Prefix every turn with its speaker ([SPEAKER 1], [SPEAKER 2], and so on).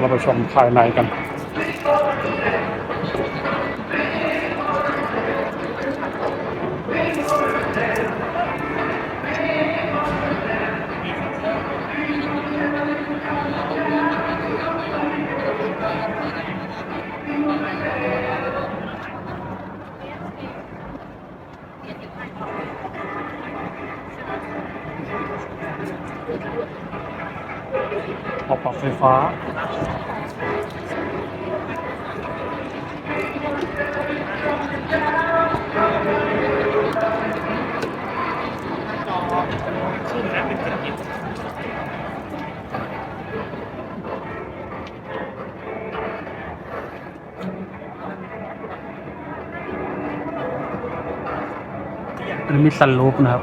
[SPEAKER 1] เราไปชมภายในกัน ออปรับไฟฟ้าอันนี้มีซันรูปนะครับ